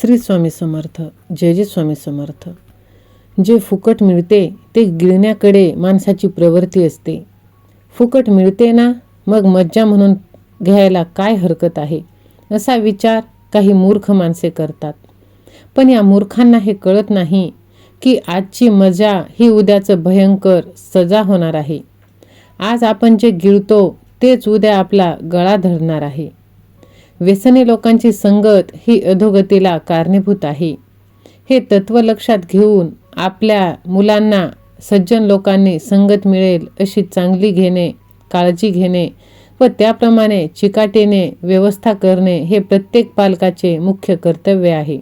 श्री स्वामी समर्थ जय जय स्वामी समर्थ. जे फुकट मिळते ते गिळण्याकडे माणसाची प्रवृत्ती असते. फुकट मिळते ना मग मज्जा म्हणून घ्यायला काय हरकत आहे? असा विचार काही मूर्ख माणसे करतात. पण या मूर्खांना हे कळत नाही की आजची मजा ही उद्याचं भयंकर सजा होणार आहे. आज आपण जे गिळतो तेच उद्या आपला गळा धरणार आहे. व्यसनी लोकांची संगत ही अधोगतीला कारणीभूत आहे. हे तत्व लक्षात घेऊन आपल्या मुलांना सज्जन लोकांनी संगत मिळेल अशी चांगली घेणे काळजी घेणे व त्याप्रमाणे चिकाटीने व्यवस्था करणे हे प्रत्येक पालकाचे मुख्य कर्तव्य आहे.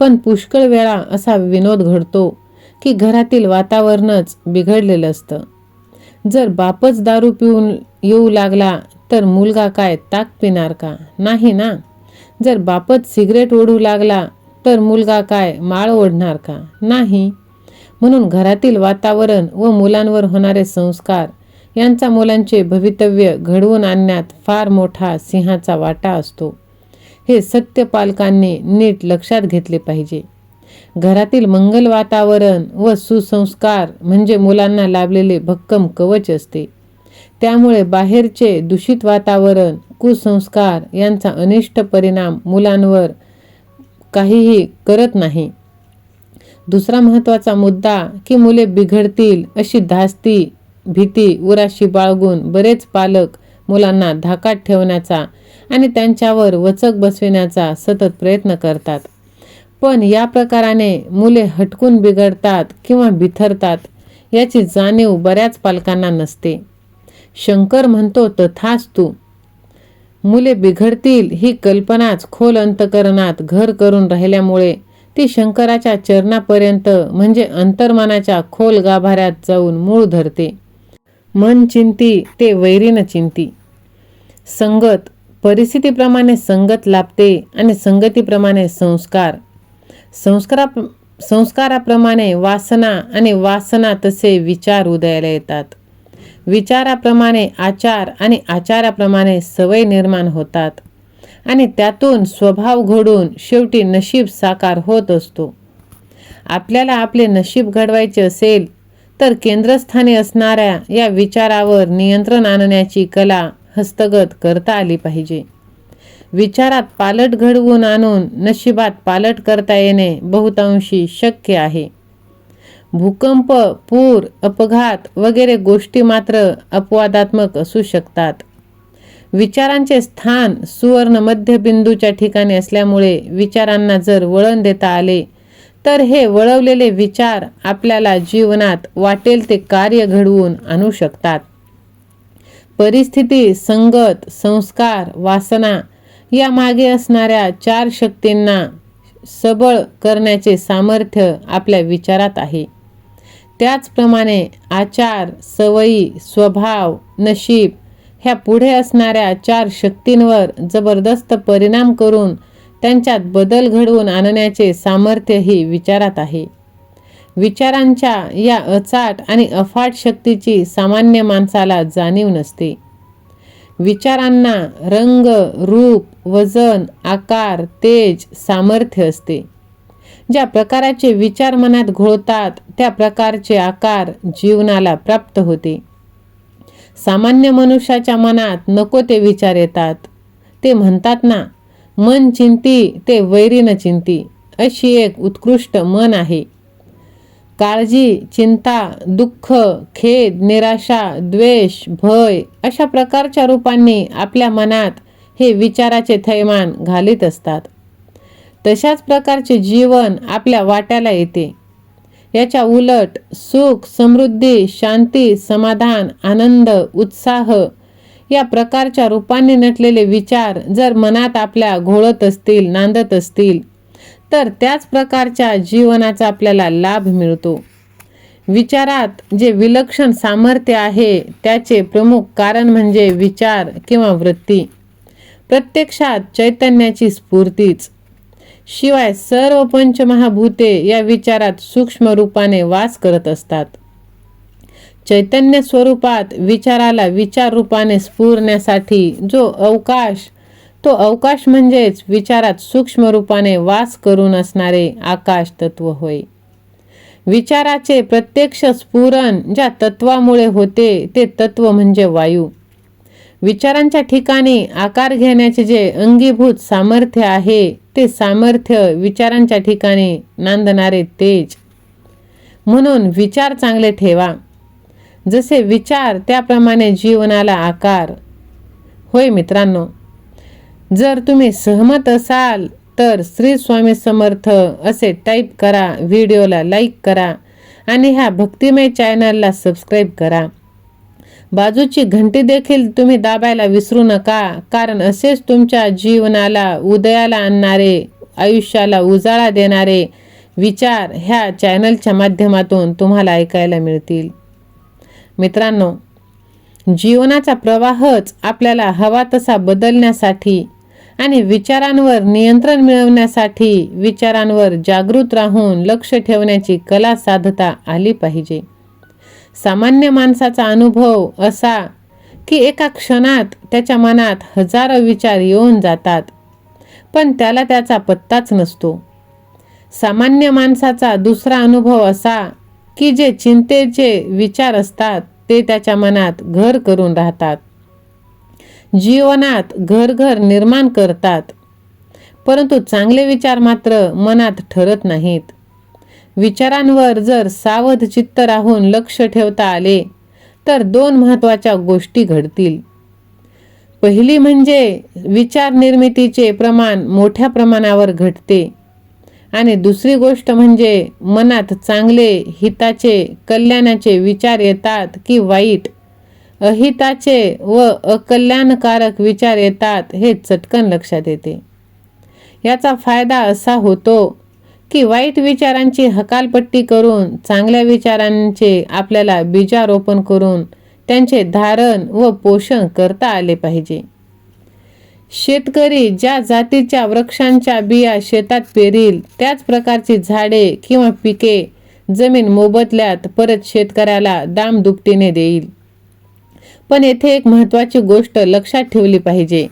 पण पुष्कळ वेळा असा विनोद घडतो की घरातील वातावरणच बिघडलेलं असतं. जर बापच दारू पिऊन येऊ लागला तर मुलगा काय ताक पिणार का? नाही ना? जर बापच सिगरेट ओढू लागला तर मुलगा काय माळ ओढणार का? नाही. म्हणून घरातील वातावरण व मुलांवर होणारे संस्कार यांचा मुलांचे भवितव्य घडवून आणण्यात फार मोठा सिंहाचा वाटा असतो. हे सत्य पालकांनी नीट लक्षात घेतले पाहिजे. घरातील मंगल वातावरण व सुसंस्कार म्हणजे मुलांना लाभलेले भक्कम कवच असते. त्यामुळे बाहेरचे दूषित वातावरण कुसंस्कार यांचा अनिष्ट परिणाम मुलांवर काहीही करत नाही. दुसरा महत्त्वाचा मुद्दा की मुले बिघडतील अशी धास्ती भीती उराशी बाळगून बरेच पालक मुलांना धाकात ठेवण्याचा आणि त्यांच्यावर वचक बसविण्याचा सतत प्रयत्न करतात. पण या प्रकाराने मुले हटकून बिघडतात किंवा बिथरतात याची जाणीव बऱ्याच पालकांना नसते. शंकर म्हणतो तथास तू. मुले बिघडतील ही कल्पनाच खोल अंतकरणात घर करून राहिल्यामुळे ती शंकराच्या चरणापर्यंत म्हणजे अंतर्मनाच्या खोल गाभाऱ्यात जाऊन मूळ धरते. मन चिंती ते वैरीन चिंती. संगत परिस्थितीप्रमाणे संगत लाभते आणि संगतीप्रमाणे संस्कार. संस्कारा संस्काराप्रमाणे वासना आणि वासना तसे विचार उदयाला येतात. विचाराप्रमाणे आचार आणि आचाराप्रमाणे सवय निर्माण होतात. आणि त्यातून स्वभाव घडून शेवटी नशीब साकार होत असतो. आपल्याला आपले नशीब घडवायचे असेल तर केंद्रस्थानी असणाऱ्या या विचारावर नियंत्रण आणण्याची कला हस्तगत करता आली पाहिजे. विचारात पालट घडवून आणून नशिबात पालट करता येणे बहुतांशी शक्य आहे. भूकंप पूर अपघात वगैरे गोष्टी मात्र अपवादात्मक असू शकतात. विचारांचे स्थान सुवर्ण मध्यबिंदूच्या ठिकाणी असल्यामुळे विचारांना जर वळण देता आले तर हे वळवलेले विचार आपल्याला जीवनात वाटेल ते कार्य घडवून आणू शकतात. परिस्थिती संगत संस्कार वासना या मागे असणाऱ्या चार शक्तींना सबळ करण्याचे सामर्थ्य आपल्या विचारात आहे. त्याचप्रमाणे आचार सवयी स्वभाव नशीब ह्या पुढे असणाऱ्या चार शक्तींवर जबरदस्त परिणाम करून त्यांच्यात बदल घडवून आणण्याचे सामर्थ्यही विचारात आहे. विचारांच्या या अचाट आणि अफाट शक्तीची सामान्य माणसाला जाणीव नसते. विचारांना रंग रूप वजन आकार तेज सामर्थ्य असते. ज्या प्रकाराचे विचार मनात घोळतात त्या प्रकारचे आकार जीवनाला प्राप्त होते. सामान्य मनुष्याच्या मनात नको ते विचार येतात. ते म्हणतात ना मन चिंती ते वैरीन चिंती अशी एक उत्कृष्ट मन आहे. काळजी चिंता दुःख खेद निराशा द्वेष भय अशा प्रकारच्या रूपांनी आपल्या मनात हे विचाराचे थैमान घालीत असतात. तशाच प्रकारचे जीवन आपल्या वाट्याला येते. याच्या उलट सुख समृद्धी शांती समाधान आनंद उत्साह या प्रकारच्या रूपांनी नटलेले विचार जर मनात आपल्या घोळत असतील नांदत असतील तर त्याच प्रकारच्या जीवनाचा आपल्याला लाभ मिळतो. विचारात जे विलक्षण सामर्थ्य आहे त्याचे प्रमुख कारण म्हणजे विचार किंवा वृत्ती. प्रत्यक्षात चैतन्याची स्फूर्तीच. शिवाय सर्व पंचमहाभूते या विचारात सूक्ष्म रूपाने वास करत असतात. चैतन्य स्वरूपात विचाराला विचार रूपाने स्फुरण्यासाठी जो अवकाश तो अवकाश म्हणजेच विचारात सूक्ष्म रूपाने वास करून असणारे आकाश तत्व होय. विचाराचे प्रत्यक्ष स्फुरण ज्या तत्वामुळे होते ते तत्व म्हणजे वायू. विचारांच्या ठिकाणी आकार घेण्याचे जे अंगीभूत सामर्थ्य आहे ते सामर्थ्य विचारांच्या ठिकाणी नांदणारे तेज. म्हणून विचार चांगले ठेवा. जसे विचार त्याप्रमाणे जीवनाला आकार. होय मित्रांनो जर तुम्ही सहमत असाल तर श्री स्वामी समर्थ असे टाईप करा व्हिडिओला लाईक करा आणि ह्या भक्तिमय चॅनलला सबस्क्राईब करा. बाजूची घंटी देखील तुम्ही दाबायला विसरू नका. कारण असेच तुमच्या जीवनाला उदयाला आणणारे आयुष्याला उजाळा देणारे विचार ह्या चॅनलच्या माध्यमातून तुम्हाला ऐकायला मिळतील. मित्रांनो जीवनाचा प्रवाहच आपल्याला हवा तसा बदलण्यासाठी आणि विचारांवर नियंत्रण मिळवण्यासाठी विचारांवर जागृत राहून लक्ष ठेवण्याची कला साधता आली पाहिजे. सामान्य माणसाचा अनुभव असा की एका क्षणात त्याच्या मनात हजारो विचार येऊन जातात पण त्याला त्याचा पत्ताच नसतो. सामान्य माणसाचा दुसरा अनुभव असा की जे चिंतेचे विचार असतात ते त्याच्या मनात घर करून राहतात. जीवनात घर घर निर्माण करतात परंतु चांगले विचार मात्र मनात ठरत नाहीत. विचारांवर जर सावध चित्त राहून लक्ष ठेवता आले तर दोन महत्त्वाच्या गोष्टी घडतील. पहिली म्हणजे विचार निर्मितीचे प्रमाण मोठ्या प्रमाणावर घटते. आणि दुसरी गोष्ट म्हणजे मनात चांगले हिताचे कल्याणाचे विचार येतात की वाईट. अहिताचे व अकल्याणकारक विचार येतात हे चटकन लक्षात येते. याचा फायदा असा होतो की वाईट विचारांची हकालपट्टी करून चांगल्या विचारांचे आपल्याला बीजारोपण करून त्यांचे धारण व पोषण करता आले पाहिजे. शेतकरी ज्या जातीच्या वृक्षांच्या बिया शेतात पेरील त्याच प्रकारची झाडे किंवा पिके जमीन मोबदल्यात परत शेतकऱ्याला दामदुपटीने देईल. पण येथे एक महत्त्वाची गोष्ट लक्षात ठेवली पाहिजे.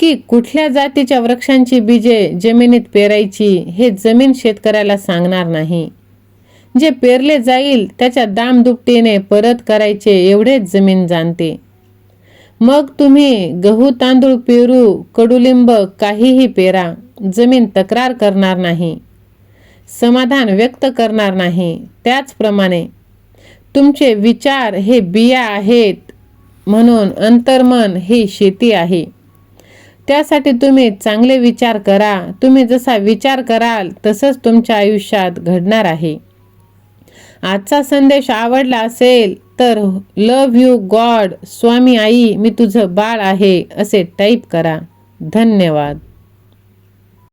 की कुठल्या जातीच्या वृक्षांची बीजे जमिनीत पेरायची हे जमीन शेतकऱ्याला सांगणार नाही. जे पेरले जाईल त्याच्या दामदुपटीने परत करायचे एवढेच जमीन जाणते. मग तुम्ही गहू तांदूळ पेरू कडुलिंब काहीही पेरा जमीन तक्रार करणार नाही. समाधान व्यक्त करणार नाही. त्याचप्रमाणे तुमचे विचार हे बिया आहेत म्हणून अंतर्मन ही शेती आहे. त्यासाठी तुम्ही चांगले विचार करा. तुम्ही जसा विचार कराल तसंच तुमच्या आयुष्यात घडणार आहे. आजचा संदेश आवडला असेल तर लव यू गॉड स्वामी आई मी तुझं बाळ आहे असे टाईप करा. धन्यवाद.